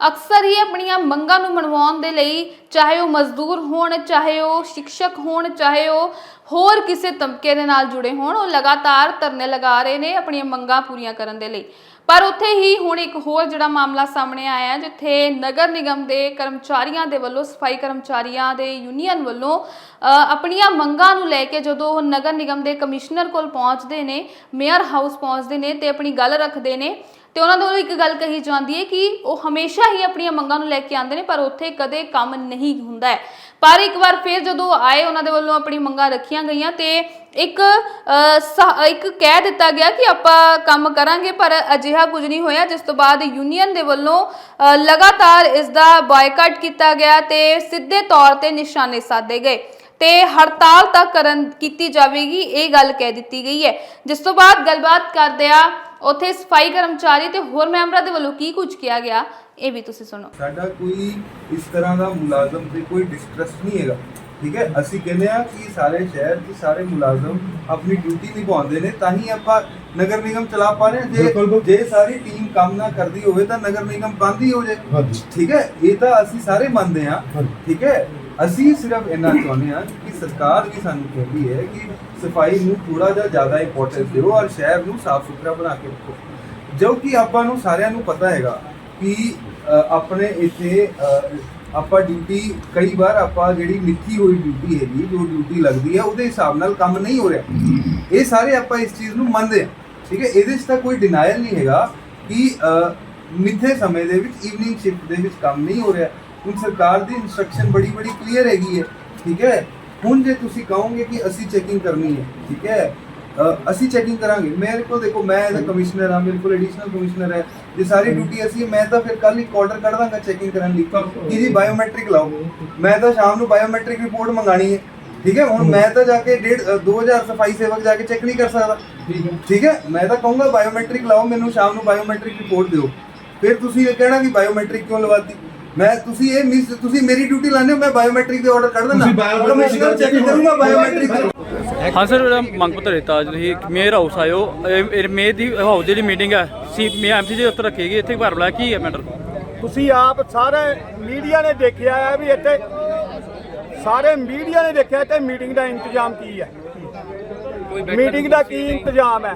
ਅਕਸਰ ਹੀ ਆਪਣੀਆਂ ਮੰਗਾਂ ਨੂੰ ਮਨਵਾਉਣ ਦੇ ਲਈ ਚਾਹੇ ਉਹ ਮਜ਼ਦੂਰ ਹੋਣ, ਚਾਹੇ ਉਹ ਸ਼ਿਕਸ਼ਕ ਹੋਣ, ਚਾਹੇ ਉਹ ਹੋਰ ਕਿਸੇ ਤਬਕੇ ਦੇ ਨਾਲ ਜੁੜੇ ਹੋਣ ਉਹ ਲਗਾਤਾਰ ਧਰਨੇ ਲਗਾ ਰਹੇ ਨੇ ਆਪਣੀਆਂ ਮੰਗਾਂ ਪੂਰੀਆਂ ਕਰਨ ਦੇ ਲਈ। ਪਰ ਉੱਥੇ ਹੀ ਹੁਣ ਇੱਕ ਹੋਰ ਜਿਹੜਾ ਮਾਮਲਾ ਸਾਹਮਣੇ ਆਇਆ ਹੈ, ਜਿੱਥੇ ਨਗਰ ਨਿਗਮ ਦੇ ਕਰਮਚਾਰੀਆਂ ਦੇ ਵੱਲੋਂ ਸਫ਼ਾਈ ਕਰਮਚਾਰੀਆਂ ਦੇ ਯੂਨੀਅਨ ਵੱਲੋਂ ਆਪਣੀਆਂ ਮੰਗਾਂ ਨੂੰ ਲੈ ਕੇ ਜਦੋਂ ਉਹ ਨਗਰ ਨਿਗਮ ਦੇ ਕਮਿਸ਼ਨਰ ਕੋਲ ਪਹੁੰਚਦੇ ਨੇ ਮੇਅਰ ਹਾਊਸ ਪਹੁੰਚਦੇ ਨੇ ਤੇ ਆਪਣੀ ਗੱਲ ਰੱਖਦੇ ਨੇ ਤੇ ਉਹਨਾਂ ਤੋਂ ਇੱਕ ਗੱਲ ਕਹੀ ਜਾਂਦੀ ਹੈ ਕਿ ਉਹ ਹਮੇਸ਼ਾ ਹੀ ਆਪਣੀਆਂ ਮੰਗਾਂ ਨੂੰ ਲੈ ਕੇ ਆਉਂਦੇ ਨੇ ਪਰ ਉੱਥੇ ਕਦੇ ਕੰਮ ਨਹੀਂ ਹੁੰਦਾ ਹੈ। ਪਰ ਇੱਕ ਵਾਰ ਫਿਰ ਜਦੋਂ ਆਏ, ਉਹਨਾਂ ਦੇ ਵੱਲੋਂ ਆਪਣੀ ਮੰਗਾਂ ਰੱਖੀਆਂ ਗਈਆਂ ਤੇ ਇੱਕ ਇੱਕ ਕਹਿ ਦਿੱਤਾ ਗਿਆ ਕਿ ਆਪਾਂ ਕੰਮ ਕਰਾਂਗੇ, ਪਰ ਅਜਿਹਾ ਕੁਝ ਨਹੀਂ ਹੋਇਆ, ਜਿਸ ਤੋਂ ਬਾਅਦ ਯੂਨੀਅਨ ਦੇ ਵੱਲੋਂ ਲਗਾਤਾਰ ਇਸ ਦਾ ਬਾਇਕਾਟ ਕੀਤਾ ਗਿਆ ਤੇ ਸਿੱਧੇ ਤੌਰ ਤੇ ਨਿਸ਼ਾਨੇ ਸਾਧੇ ਗਏ ਤੇ ਹੜਤਾਲ ਤੱਕ ਕਰਨ ਕੀਤੀ ਜਾਵੇਗੀ, ਇਹ ਗੱਲ ਕਹਿ ਦਿੱਤੀ ਗਈ ਹੈ। ਜਿਸ ਤੋਂ ਬਾਅਦ ਗੱਲਬਾਤ ਕਰਦਿਆਂ ਉੱਥੇ ਸਫ਼ਾਈ ਕਰਮਚਾਰੀ ਤੇ ਹੋਰ ਮੈਂਬਰਾਂ ਦੇ ਵੱਲੋਂ ਕੀ ਕੁਝ ਕਿਹਾ ਗਿਆ ਇਹ ਵੀ ਤੁਸੀਂ ਸੁਣੋ ਸਾਡਾ ਕੋਈ ਇਸ ਤਰ੍ਹਾਂ ਦਾ ਮੁਲਾਜ਼ਮ ਤੇ ਕੋਈ ਡਿਸਟ੍ਰੈਸ ਨਹੀਂ ਹੈਗਾ ਠੀਕ ਹੈ ਅਸੀਂ ਕਹਿੰਦੇ ਆ ਕਿ ਸਾਰੇ ਸ਼ਹਿਰ ਦੇ ਸਾਰੇ ਮੁਲਾਜ਼ਮ ਆਪਣੀ ਡਿਊਟੀ ਨਿਭਾਉਂਦੇ ਨੇ ਤਾਂ ਹੀ ਆਪਾਂ ਨਗਰ ਨਿਗਮ ਚਲਾ ਪਾ ਰਹੇ ਹਾਂ। ਬਿਲਕੁਲ। ਜੇ ਜੇ ਸਾਰੀ ਟੀਮ ਕੰਮ ਨਾ ਕਰਦੀ ਹੋਵੇ ਤਾਂ ਨਗਰ ਨਿਗਮ ਬੰਦ ਹੀ ਹੋ ਜਾਏ ਹਾਂਜੀ ਠੀਕ ਹੈ ਇਹ ਤਾਂ ਅਸੀਂ ਸਾਰੇ ਮੰਨਦੇ ਹਾਂ ਹਾਂਜੀ। ਠੀਕ ਹੈ ਅਸੀਂ ਸਿਰਫ ਇੰਨਾ ਚਾਹੁੰਦੇ ਹਾਂ ਕਿ ਸਰਕਾਰ ਵੀ ਸਾਨੂੰ ਕਹਿੰਦੀ ਹੈ ਕਿ ਸਫ਼ਾਈ ਨੂੰ ਥੋੜਾ ਜਿਹਾ ਜ਼ਿਆਦਾ ਇੰਪੋਰਟੈਂਸ ਦਿਓ ਔਰ ਸ਼ਹਿਰ ਨੂੰ ਸਾਫ਼ ਸੁਥਰਾ ਬਣਾ ਕੇ ਰੱਖੋ। ਜੋ ਕਿ ਆਪਾਂ ਨੂੰ ਸਾਰਿਆਂ ਨੂੰ ਪਤਾ ਹੈਗਾ ਕਿ ਆਪਣੇ ਇੱਥੇ ਆਪਾਂ ਡਿਊਟੀ ਕਈ ਵਾਰ ਆਪਾਂ ਜਿਹੜੀ ਮਿੱਥੀ ਹੋਈ ਡਿਊਟੀ ਹੈਗੀ, ਜੋ ਡਿਊਟੀ ਲੱਗਦੀ ਹੈ, ਉਹਦੇ ਹਿਸਾਬ ਨਾਲ ਕੰਮ ਨਹੀਂ ਹੋ ਰਿਹਾ। ਇਹ ਸਾਰੇ ਆਪਾਂ ਇਸ ਚੀਜ਼ ਨੂੰ ਮੰਨਦੇ ਹਾਂ, ਠੀਕ ਹੈ? ਇਹਦੇ 'ਚ ਤਾਂ ਕੋਈ ਡਿਨਾਇਲ ਨਹੀਂ ਹੈਗਾ ਕਿ ਮਿੱਥੇ ਸਮੇਂ ਦੇ ਵਿੱਚ ਈਵਨਿੰਗ ਸ਼ਿਫਟ ਦੇ ਵਿੱਚ ਕੰਮ ਨਹੀਂ ਹੋ ਰਿਹਾ। ਹੁਣ ਸਰਕਾਰ ਦੀ ਇਨਸਟਰਕਸ਼ਨ ਬੜੀ ਬੜੀ ਕਲੀਅਰ ਹੈਗੀ ਹੈ ਠੀਕ ਹੈ? ਹੁਣ ਜੇ ਤੁਸੀਂ ਕਹੋਗੇ ਕਿ ਅਸੀਂ ਚੈਕਿੰਗ ਕਰਨੀ ਹੈ ਠੀਕ ਹੈ? ਅਸੀਂ ਚੈਕਿੰਗ ਕਰਾਂਗੇ। ਮੇਰੇ ਕੋਲ ਦੇਖੋ ਮੈਂ ਐਜ਼ ਕਮਿਸ਼ਨਰ ਹਾਂ ਮੇਰੇ ਕੋਲ ਐਡੀਸ਼ਨਲ ਕਮਿਸ਼ਨਰ ਹੈ। ਜੇ ਸਾਰੀ ਡਿਊਟੀ ਅਸੀਂ ਮੈਂ ਤਾਂ ਫਿਰ ਕੱਲ ਇੱਕ ਆਰਡਰ ਕੱਢ ਦਾਂਗਾ ਚੈਕਿੰਗ ਕਰਨ ਲਈ। ਕਿ ਜੀ ਬਾਇਓਮੈਟ੍ਰਿਕ ਲਾਓ? ਮੈਂ ਤਾਂ ਸ਼ਾਮ ਨੂੰ ਬਾਇਓਮੈਟ੍ਰਿਕ ਰਿਪੋਰਟ ਮੰਗਾਣੀ ਹੈ ਠੀਕ ਹੈ? ਹੁਣ ਮੈਂ ਤਾਂ ਜਾ ਕੇ ਡੇਢ ਅ, 2000 ਸਫ਼ਾਈ ਸੇਵਕ ਜਾ ਕੇ ਚੈੱਕ ਨਹੀਂ ਕਰ ਸਕਦਾ। ਠੀਕ ਹੈ। ਮੈਂ ਤਾਂ ਕਹੂੰਗਾ ਬਾਇਓਮੈਟ੍ਰਿਕ ਲਾਓ ਮੈਨੂੰ ਸ਼ਾਮ ਨੂੰ ਬਾਇਓਮੈਟ੍ਰਿਕ ਰਿਪੋਰਟ ਦਿਓ। ਫਿਰ ਤੁਸੀਂ ਇਹ ਕਹਿਣਾ ਕਿ ਬਾਇਓਮੈਟ੍ਰਿਕ ਕਿਉਂ ਲਵਾਤੀ? ਮੈਂ ਤੁਸੀਂ ਇਹ ਮਿਸ ਤੁਸੀਂ ਮੇਰੀ ਡਿਊਟੀ ਲਾਣੇ ਹੋ ਮੈਂ ਬਾਇਓਮੈਟ੍ਰਿਕ ਦੇ ਆਰਡਰ ਕੱਢ ਦਿੰਦਾ। ਤੁਸੀਂ ਕਮਿਸ਼ਨਰ ਚੈੱਕ ਕਰੂੰਗਾ ਬਾਇਓਮੈਟ੍ਰਿਕ ਹਾਂ। ਸਰ ਜਿਹੜਾ ਮੰਗ ਪੱਤਰ ਦਿੱਤਾ ਅੱਜ ਤੁਸੀਂ ਮੇਅਰ ਹਾਊਸ ਆਇਓ। ਮੇਅਰ ਦੀ ਹਾਊਸ ਦੀ ਜਿਹੜੀ ਮੀਟਿੰਗ ਹੈ ਸੀ ਮੈਂ ਐਮਸੀ ਦੇ ਉੱਤੇ ਰੱਖੇਗੀ ਇੱਥੇ ਘਰ ਬੁਲਾਇਆ ਕੀ ਹੈ ਮੈਟਰ ਤੁਸੀਂ ਆਪ ਸਾਰੇ ਮੀਡੀਆ ਨੇ ਦੇਖਿਆ ਹੈ ਵੀ ਇੱਥੇ ਸਾਰੇ ਮੀਡੀਆ ਨੇ ਦੇਖਿਆ ਤੇ ਮੀਟਿੰਗ ਦਾ ਇੰਤਜ਼ਾਮ ਕੀ ਹੈ। ਮੀਟਿੰਗ ਦਾ ਕੀ ਇੰਤਜ਼ਾਮ ਹੈ?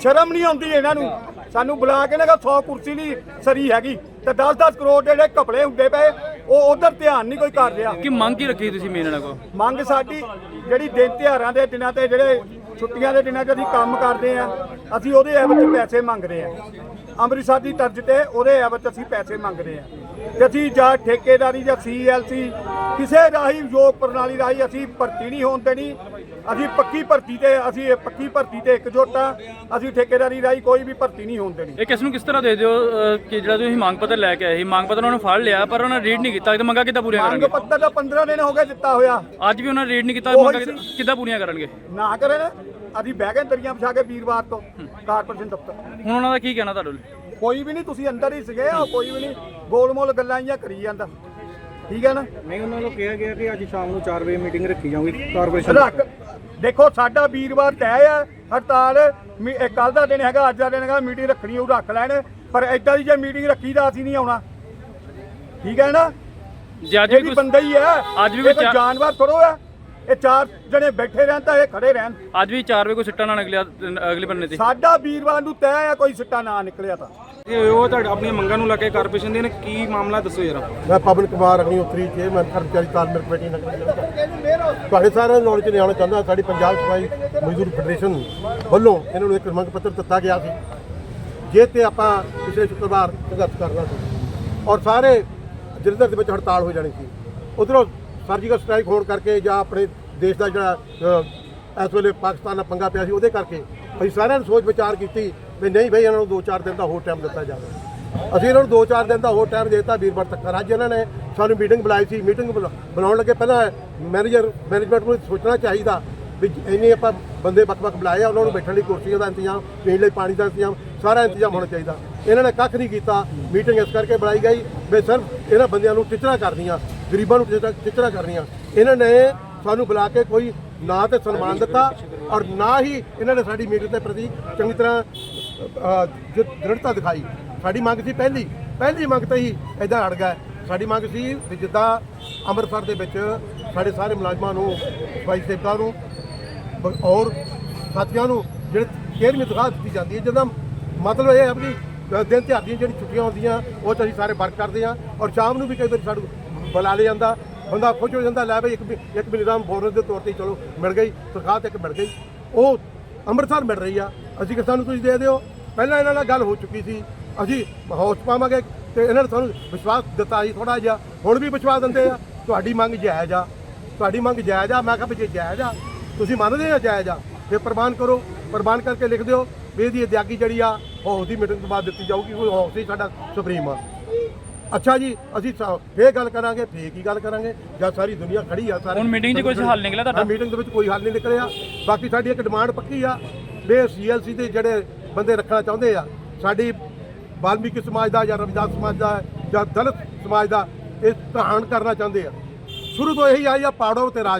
ਸ਼ਰਮ ਨਹੀਂ ਆਉਂਦੀ ਇਹਨਾਂ ਨੂੰ। ਸਾਨੂੰ ਬੁਲਾ ਕੇ ਨਾ 100 ਕੁਰਸੀ ਦੀ ਸਰੀ ਹੈਗੀ। ਤੇ 10-10 ਕਰੋੜ ਦੇ ਜਿਹੜੇ ਕਪੜੇ ਹੁੰਦੇ ਪਏ ਉਹ ਉਧਰ ਧਿਆਨ ਨਹੀਂ ਕੋਈ ਕਰ ਰਿਹਾ। ਕੀ ਮੰਗ ਕੀ ਰੱਖੀ ਤੁਸੀਂ ਇਹਨਾਂ ਕੋਲ? ਮੰਗ ਸਾਡੀ ਜਿਹੜੀ ਦਿਨ ਤਿਉਹਾਰਾਂ ਦੇ ਦਿਨਾਂ ਤੇ ਜਿਹੜੇ ਛੁੱਟੀਆਂ ਦੇ ਦਿਨਾਂ 'ਚ ਅਸੀਂ ਕੰਮ ਕਰਦੇ ਆ ਅਸੀਂ ਉਹਦੇ ਐਵਜ ਪੈਸੇ ਮੰਗਦੇ ਆ ਅੰਮ੍ਰਿਤਸਰ ਦੀ ਤਰਜ਼ ਤੇ ਉਹਦੇ ਐਵਜ ਅਸੀਂ ਪੈਸੇ ਮੰਗਦੇ ਆ ਤੇ ਅਸੀਂ ਜਾਂ ਠੇਕੇਦਾਰੀ ਜਾਂ ਸੀਐਲਸੀ ਕਿਸੇ ਰਾਹੀਂ ਯੋਗ ਪ੍ਰਣਾਲੀ ਰਾਹੀਂ ਅਸੀਂ ਭਰਤੀ ਨਹੀਂ ਹੋਣ ਦੇਣੀ ਅਸੀਂ ਪੱਕੀ ਭਰਤੀ ਤੇ ਅਸੀਂ ਇਹ ਪੱਕੀ ਭਰਤੀ ਤੇ ਇਕਜੁੱਟ ਆ। ਅਸੀਂ ਠੇਕੇਦਾਰੀ ਰਾਹੀਂ ਕੋਈ ਵੀ ਭਰਤੀ ਨਹੀਂ ਹੋਣ ਦੇਣੀ। ਇਹ ਕਿਸ ਨੂੰ ਕਿਸ ਤਰ੍ਹਾਂ ਦੇ ਦਿਓ ਕਿ ਜਿਹੜਾ ਤੁਸੀਂ ਮੰਗ ਪੱਤਰ ਲੈ ਕੇ ਆਏ ਸੀ? ਮੰਗ ਪੱਤਰ ਉਹਨਾਂ ਨੂੰ ਫੜ ਲਿਆ ਪਰ ਉਹਨਾਂ ਨੇ ਰੀਡ ਨਹੀਂ ਕੀਤਾ। ਤੇ ਮੰਗਾ ਕਿੱਦਾਂ ਪੂਰੀਆਂ ਮੰਗ ਪੱਤਰ ਦਾ 15 ਦਿਨ ਹੋ ਗਏ ਦਿੱਤਾ ਹੋਇਆ। ਅੱਜ ਵੀ ਉਹਨਾਂ ਨੇ ਰੀਡ ਨਹੀਂ ਕੀਤਾ ਮੰਗਾ। ਕਿੱਦਾਂ- ਕਿੱਦਾਂ ਪੂਰੀਆਂ ਕਰਨਗੇ? ਨਾ ਕਰਨ ਅਸੀਂ ਬਹਿ ਗਏ ਦਰੀਆਂ ਵਿਛਾ ਕੇ ਵੀਰਵਾਰ ਤੋਂ ਕਾਰਪੋਰੇਸ਼ਨ ਦਫ਼ਤਰ। ਹੁਣ ਉਹਨਾਂ ਦਾ ਕੀ ਕਹਿਣਾ ਤੁਹਾਡੇ ਲਈ? ਕੋਈ ਵੀ ਨਹੀਂ ਤੁਸੀਂ ਅੰਦਰ ਹੀ ਸੀਗੇ ਕੋਈ ਵੀ ਨਹੀਂ। ਗੋਲਮੋਲ ਗੱਲਾਂ ਹੀ ਕਰੀ ਜਾਂਦਾ। ਠੀਕ ਹੈ ਨਾ? ਨਹੀਂ ਉਹਨਾਂ ਨੂੰ ਕਿਹਾ ਗਿਆ ਕਿ ਅੱਜ ਸ਼ਾਮ ਨੂੰ 4 ਵਜੇ ਮੀਟਿੰਗ ਰੱਖੀ ਜਾਊਗੀ ਕਾਰਪੋਰੇਸ਼ਨ ਰੱਖ। ਦੇਖੋ ਸਾਡਾ ਵੀਰਵਾਰ ਤੈਅ ਆ ਹੜਤਾਲ ਕੱਲ ਦਾ ਦਿਨ ਹੈਗਾ ਅੱਜ ਦਾ ਦਿਨ ਹੈਗਾ ਮੀਟਿੰਗ ਰੱਖਣੀ ਉਹ ਰੱਖ ਲੈਣ ਪਰ ਏਦਾਂ ਦੀ ਜੇ ਮੀਟਿੰਗ ਰੱਖੀ ਤਾਂ ਅਸੀਂ ਨਹੀਂ ਆਉਣਾ। ਠੀਕ ਹੈ ਨਾ? ਜੇ ਅੱਜ ਵੀ ਬੰਦਾ ਹੀ ਹੈ ਅੱਜ ਵੀ ਕੋਈ ਜਾਨਵਰ ਥੋੜੋ ਹੈ ਇਹ ਚਾਰ ਜਣੇ ਬੈਠੇ ਰਹਿਣ ਤਾਂ ਇਹ ਖੜੇ ਰਹਿਣ। ਅੱਜ ਵੀ 4 ਵਜੇ ਕੋਈ ਸਿੱਟਾ ਨਾ ਨਿਕਲਿਆ ਅਗਲੇ ਬੰਨੇ ਤੇ। ਸਾਡਾ ਵੀਰਵਾਰ ਨੂੰ ਤੈਅ ਆ ਕੋਈ ਸਿੱਟਾ ਨਾ ਨਿਕਲਿਆ ਤਾਂ। ਉਹ ਤੁਹਾਡੇ ਆਪਣੀਆਂ ਮੰਗਾਂ ਨੂੰ ਲੈ ਕੇ ਕਾਰਪੋਰੇਸ਼ਨ ਦੇ ਨੇ, ਕੀ ਮਾਮਲਾ ਦੱਸੋ ਜਰਾ? ਮੈਂ ਪਵਨ ਕੁਮਾਰ ਅਗਨੀ ਚੇਅਰਮੈਨ ਕਰਮਚਾਰੀ ਤਾਲਮੇਲ ਕਮੇਟੀ ਨਗਰ ਤੁਹਾਡੇ ਸਾਰਿਆਂ ਨੂੰ ਨੌਲੇਜ ਲਿਆਉਣਾ ਚਾਹੁੰਦਾ, ਸਾਡੀ ਪੰਜਾਬ ਸਫ਼ਾਈ ਮਜ਼ਦੂਰ ਫੈਡਰੇਸ਼ਨ ਵੱਲੋਂ ਇਹਨਾਂ ਨੂੰ ਇੱਕ ਮੰਗ ਪੱਤਰ ਦਿੱਤਾ ਗਿਆ ਸੀ। ਜੇ ਤੇ ਆਪਾਂ ਪਿਛਲੇ ਸ਼ੁੱਕਰਵਾਰ ਸੰਘਰਸ਼ ਕਰਨਾ ਸੀ ਔਰ ਸਾਰੇ ਜਲੰਧਰ ਦੇ ਵਿੱਚ ਹੜਤਾਲ ਹੋ ਜਾਣੀ ਸੀ, ਉਧਰੋਂ ਸਰਜੀਕਲ ਸਟ੍ਰਾਈਕ ਹੋਣ ਕਰਕੇ ਜਾਂ ਆਪਣੇ ਦੇਸ਼ ਦਾ ਜਿਹੜਾ ਇਸ ਵੇਲੇ ਪਾਕਿਸਤਾਨ ਨਾਲ ਪੰਗਾ ਪਿਆ ਸੀ, ਉਹਦੇ ਕਰਕੇ ਅਸੀਂ ਸਾਰਿਆਂ ਨੇ ਸੋਚ ਵਿਚਾਰ ਕੀਤੀ ਵੀ ਨਹੀਂ ਬਈ ਇਹਨਾਂ ਨੂੰ 2-4 ਦਿਨ ਦਾ ਹੋਰ ਟਾਈਮ ਦਿੱਤਾ ਜਾਵੇ। ਅਸੀਂ ਇਹਨਾਂ ਨੂੰ 2-4 ਦਿਨ ਦਾ ਹੋਰ ਟਾਈਮ ਦਿੱਤਾ ਵੀਰਵਾਰ ਤੱਕ। ਅੱਜ ਇਹਨਾਂ ਨੇ ਸਾਨੂੰ ਮੀਟਿੰਗ ਬੁਲਾਈ ਸੀ। ਮੀਟਿੰਗ ਬੁਲਾਉਣ ਲੱਗੇ ਪਹਿਲਾਂ ਮੈਨੇਜਰ ਮੈਨੇਜਮੈਂਟ ਨੂੰ ਸੋਚਣਾ ਚਾਹੀਦਾ ਵੀ ਇੰਨੇ ਆਪਾਂ ਬੰਦੇ ਵੱਖ-ਵੱਖ ਬੁਲਾਏ ਆ, ਉਹਨਾਂ ਨੂੰ ਬੈਠਣ ਲਈ ਕੁਰਸੀਆਂ ਦਾ ਇੰਤਜ਼ਾਮ, ਪੀਣ ਲਈ ਪਾਣੀ ਦਾ ਇੰਤਜ਼ਾਮ, ਸਾਰਾ ਇੰਤਜ਼ਾਮ ਹੋਣਾ ਚਾਹੀਦਾ। ਇਹਨਾਂ ਨੇ ਕੱਖ ਨਹੀਂ ਕੀਤਾ। ਮੀਟਿੰਗ ਇਸ ਕਰਕੇ ਬੁਲਾਈ ਗਈ ਵੀ ਸਿਰਫ ਇਹਨਾਂ ਬੰਦਿਆਂ ਨੂੰ ਟਿਚਰਾ ਕਰਨੀਆਂ, ਗਰੀਬਾਂ ਨੂੰ ਟਿਚਰਾ ਟਿਚਰਾ ਕਰਨੀਆਂ। ਇਹਨਾਂ ਨੇ ਸਾਨੂੰ ਬੁਲਾ ਕੇ ਕੋਈ ਨਾ ਤੇ ਸਨਮਾਨ ਦਿੱਤਾ ਔਰ ਨਾ ਹੀ ਇਹਨਾਂ ਨੇ ਸਾਡੀ ਮੀਟਿੰਗ ਦੇ ਪ੍ਰਤੀ ਚੰਗੀ ਤਰ੍ਹਾਂ ਦ੍ਰਿੜਤਾ ਦਿਖਾਈ, ਸਾਡੀ ਮੰਗ ਸੀ ਪਹਿਲੀ ਪਹਿਲੀ ਮੰਗ ਤਾਂ ਹੀ ਇਦਾਂ ਅੜ ਗਿਆ। ਸਾਡੀ ਮੰਗ ਸੀ ਵੀ ਜਿੱਦਾਂ ਅੰਮ੍ਰਿਤਸਰ ਦੇ ਵਿੱਚ ਸਾਡੇ ਸਾਰੇ ਮੁਲਾਜ਼ਮਾਂ ਨੂੰ ਸਫ਼ਾਈ ਸੇਵਕਾਂ ਨੂੰ ਔਰ ਸਾਥੀਆਂ ਨੂੰ, ਜਿਹੜੇ ਕੇਅਰ ਤਨਖਾਹ ਦਿੱਤੀ ਜਾਂਦੀ ਹੈ ਜਿਹਦਾ ਮਤਲਬ ਇਹ ਹੈ ਵੀ ਦਿਨ ਤਿਉਹਾਰ ਦੀਆਂ ਜਿਹੜੀ ਛੁੱਟੀਆਂ ਹੁੰਦੀਆਂ, ਉਹ 'ਚ ਅਸੀਂ ਸਾਰੇ ਵਰਕ ਕਰਦੇ ਹਾਂ, ਔਰ ਸ਼ਾਮ ਨੂੰ ਵੀ ਕਈ ਵਾਰੀ ਸਾਨੂੰ ਬੁਲਾ ਲਿਆ ਜਾਂਦਾ, ਬੰਦਾ ਖੁਸ਼ ਹੋ ਜਾਂਦਾ, ਲੈ ਬਈ ਇੱਕ ਮਹੀ- ਇੱਕ ਮਹੀਨੇ ਦਾ ਬੋਨਸ ਦੇ ਤੌਰ ਤੇ ਚਲੋ, ਮਿਲ ਗਈ, ਤਨਖਾਹ ਤੇ ਇੱਕ ਮਿਲ ਗਈ। ਉਹ ਅੰਮ੍ਰਿਤਸਰ ਮਿਲ ਰਹੀ ਆ ਅਸੀਂ ਕਿ ਸਾਨੂੰ ਤੁਸੀਂ ਦੇ ਦਿਓ। ਪਹਿਲਾਂ ਇਹਨਾਂ ਨਾਲ ਗੱਲ ਹੋ ਚੁੱਕੀ ਸੀ। ਅਸੀਂ ਹੌਸ ਪਾਵਾਂਗੇ ਤੇ ਇਹਨਾਂ ਨੇ ਸਾਨੂੰ ਵਿਸ਼ਵਾਸ ਦਿੱਤਾ ਸੀ ਥੋੜਾ ਜਿਹਾ। ਹੁਣ ਵੀ ਵਿਸ਼ਵਾਸ ਦਿੰਦੇ ਆ ਤੁਹਾਡੀ ਮੰਗ ਜਾਇਜ਼ ਆ। ਤੁਹਾਡੀ ਮੰਗ ਜਾਇਜ਼ ਆ। ਮੈਂ ਕਿਹਾ ਵੀ ਜੇ ਜਾਇਜ਼ ਆ ਤੁਸੀਂ ਮੰਨਦੇ ਆ ਜਾਇਜ਼ ਆ? ਫਿਰ ਪ੍ਰਮਾਣ ਕਰੋ। ਪ੍ਰਮਾਣ ਕਰਕੇ ਲਿਖ ਦਿਓ ਵੀ ਇਹਦੀ ਅਦਾਇਗੀ ਜਿਹੜੀ ਆ ਹੌਸ ਦੀ ਮੀਟਿੰਗ ਤੋਂ ਬਾਅਦ ਦਿੱਤੀ ਜਾਊਗੀ ਕੋਈ ਹੌਸ ਹੀ ਸਾਡਾ ਸੁਪਰੀਮ ਆ। ਅੱਛਾ ਜੀ ਅਸੀਂ ਫੇਰ ਗੱਲ ਕਰਾਂਗੇ ਫੇਰ ਕੀ ਗੱਲ ਕਰਾਂਗੇ? ਜਦ ਸਾਰੀ ਦੁਨੀਆ ਖੜੀ ਆ ਸਾਰੇ ਹੁਣ meeting 'ਚ ਕੁਛ ਹੱਲ ਨਿਕਲਿਆ ਤੁਹਾਡਾ? ਮੀਟਿੰਗ ਦੇ ਵਿੱਚ ਕੋਈ ਹੱਲ ਨਹੀਂ ਨਿਕਲਿਆ। ਬਾਕੀ ਸਾਡੀ ਇੱਕ ਡਿਮਾਂਡ ਪੱਕੀ ਆ ਵੀ ਸੀਐਲਸੀ ਦੇ ਜਿਹੜੇ ਬੰਦੇ ਰੱਖਣਾ ਚਾਹੁੰਦੇ ਆ, ਸਾਡੀ ਵਾਲਮੀਕੀ ਸਮਾਜ ਦਾ ਜਾਂ ਰਵਿਦਾਸ ਸਮਾਜ ਦਾ ਜਾਂ ਦਲਿਤ ਸਮਾਜ ਦਾ ਇਹ ਤਹਾਨ ਕਰਨਾ ਚਾਹੁੰਦੇ ਆ। ਸ਼ੁਰੂ ਤੋਂ ਇਹੀ ਆਈ ਆ, ਪਾੜੋ ਤੇ ਰਾਜ।